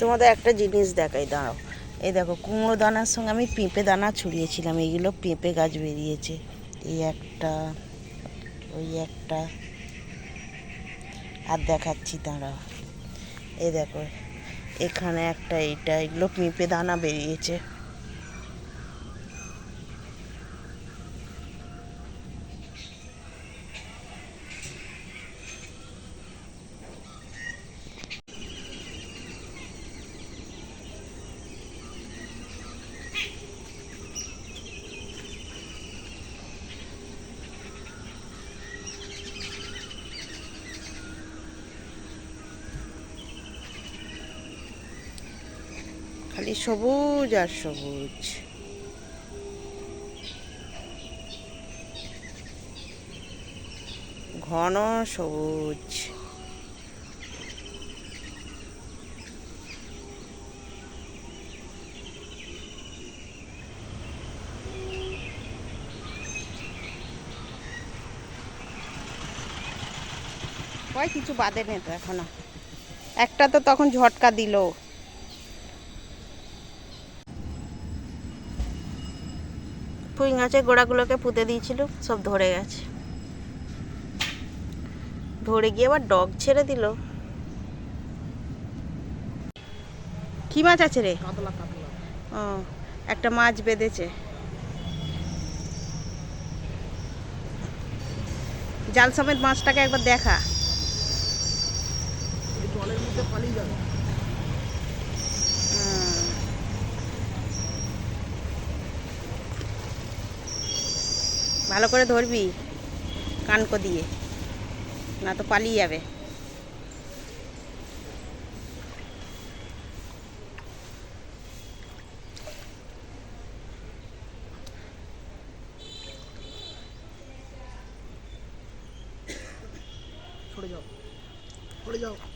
তোমাদের একটা জিনিস দেখাই, দাঁড়াও। এই দেখো, কুমড়ো দানার সঙ্গে আমি পেঁপে দানা ছড়িয়েছিলাম, এইগুলো পেঁপে গাছ বেরিয়েছে। এই একটা, ওই একটা। আর দেখাচ্ছি, দাঁড়াও। এই দেখো, এখানে একটা এইটা, এগুলো পেঁপে দানা বেরিয়েছে। খালি সবুজ আর সবুজ। ঘন সবুজ। কিছু বাদে নেই তো এখনও। একটা তো তখন ঝটকা দিল। পুঁই গাছের গোড়াগুলোকে পুঁতে দিয়েছিল সব ধরে গেছে। ধরে গিয়ে আবার ডগ ছেড়ে দিল। কি মাছ আছে রে? ও একটা মাছ বেঁধেছে। জাল সমেত মাছটাকে একবার দেখা। জলের মধ্যে পালিয়ে যাবে। ভালো করে ধরবি কানকো দিয়ে না তো পালিয়ে যাবে।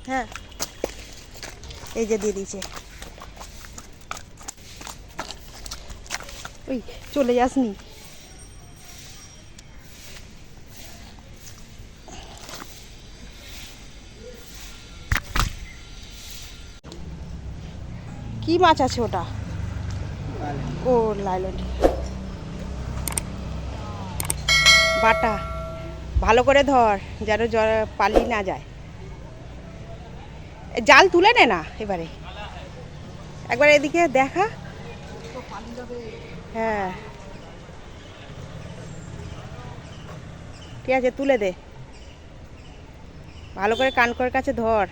হ্যাঁ। এই যে দিয়ে দিয়েছে। ওই চলে যাসনি। কি মাছ আছে ওটা? ও, লাইলন। বাটা। ভালো করে ধর, যেন জ্বর পালিয়ে না যায়। জাল তুলে নে না এবারে। একবার এদিকে দেখা। হ্যাঁ। ঠিক আছে, তুলে দে। ভালো করে কানকর কাছে ধর।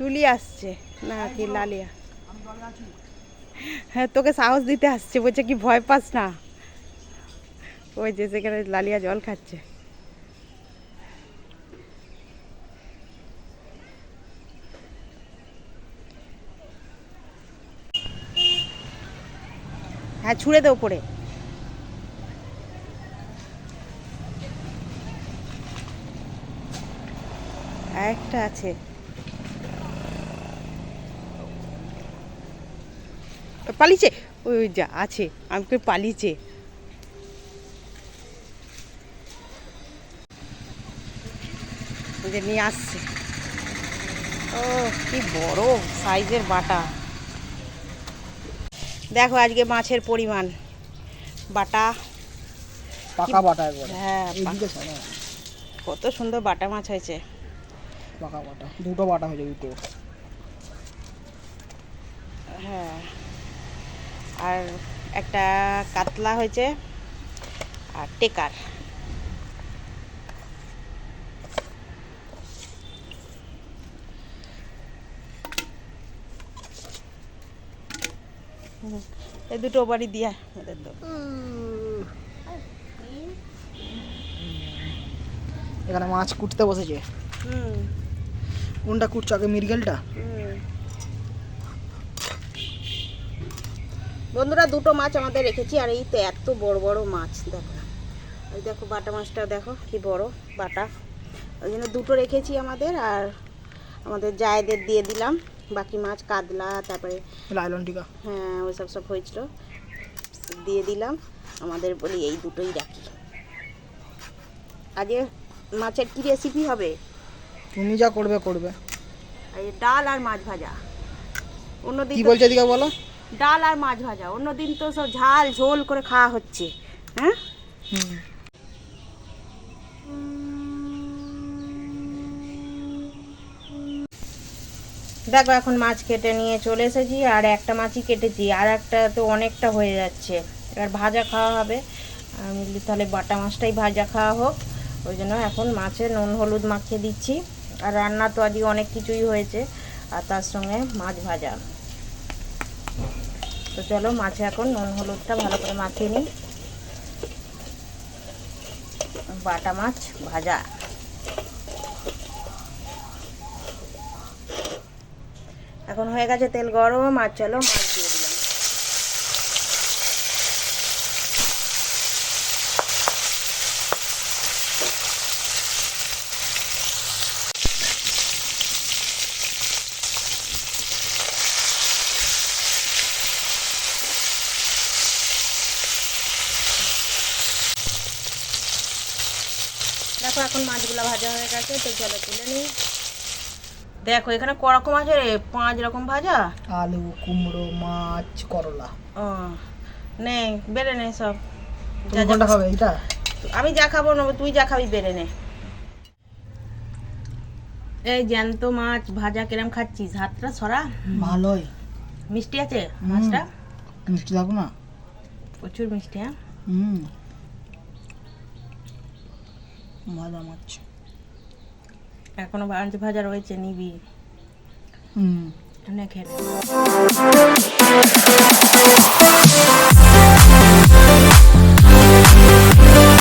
চুলি আসছে। না, কি লালিয়া। হ্যাঁ তোকে সাহস দিতে আসছে, বলছে কি ভয় পাস না। ওই যে সেখানে লালিয়া জল খাচ্ছে। হ্যাঁ ছুঁড়ে দে উপরে একটা আছে। পালিয়েছে? ওই যা আছে আমি কই পালিয়েছে। যে নিয়ে আসছে। ও কি বড় সাইজের বাটা। দেখো আজকে মাছের পরিমাণ। বাটা। পাকা বাটা হ্যাঁ পা- কত সুন্দর বাটা মাছ হয়েছে। পাকা বাটা দুটো বাটা হয়েছে দুটো। হ্যাঁ। আর একটা কাতলা হয়েছে আর টেকার। এই দুটো বাড়ি দিয়া ওদের তো এখানে মাছ কুটতে বসেছে। হুম। কোনটা কুটছো আগে মৃগেলটা? বন্ধুরা দুটো মাছ আমাদের রেখেছি আর এই তো এত বড় বড় মাছ দেখো। ওই দেখো বাটা মাছটা দেখো কি বড় বাটা। ওই জন্য দুটো রেখেছি আমাদের আর আমাদের জায়েদের দিয়ে দিলাম। বাকি মাছ কাতলা তারপরে লাইলন টিকা। হ্যাঁ ওই সব সব হয়েছিল। দিয়ে দিলাম। আমাদের বলি এই দুটোই রাখি। আজকে মাছের কি রেসিপি হবে? তুমি যা করবে করবে। এই ডাল আর মাছ ভাজা। অন্যদিন কি বলছে বলো? ডাল আর মাছ ভাজা। অন্যদিন তো সব ঝাল ঝোল করে খাওয়া হচ্ছে। হ্যাঁ? দেখো, এখন মাছ কেটে নিয়ে চলে এসেছি, আর একটা মাছই কেটেছি, আর একটা তো অনেকটা হয়ে যাচ্ছে। এবার ভাজা খাওয়া হবে। আমি তাহলে বাটা মাছটাই ভাজা খাওয়া হোক। ওই জন্য এখন মাছে নুন, হলুদ মাখিয়ে দিচ্ছি। আর রান্না তো আজকে অনেক কিছুই হয়েছে, আর তার সঙ্গে মাছ ভাজা। তো চলো মাছে এখন নুন হলুদটা ভালো করে মাখিয়ে নিই। বাটা মাছ ভাজা। এখন হয়ে গেছে তেল গরম, আর চলো মাছ দিয়ে দিলাম দেখো এখন মাছগুলো ভাজা হয়ে গেছে তো চলো তুলে নিই। দেখো এখানে ক রকম আছে রে পাঁচ রকম ভাজা। আলু কুমড়ো মাছ করলা। ও নে বেড়ে নে সব। যা যা খাবে। এইটা? আমি যা খাব নেব তুই যা খাবি বেড়ে নে। এই জ্যান্ত মাছ ভাজা কিরম খাচ্ছিস? হাতটা সরা। ভালোই। মিষ্টি আছে মাছটা? মিষ্টি থাকো না। প্রচুর মিষ্টি হ্যাঁ? হুম। ভাজা মাছ এখনও মাছ ভাজা রয়েছে নিবি? হুম। নে।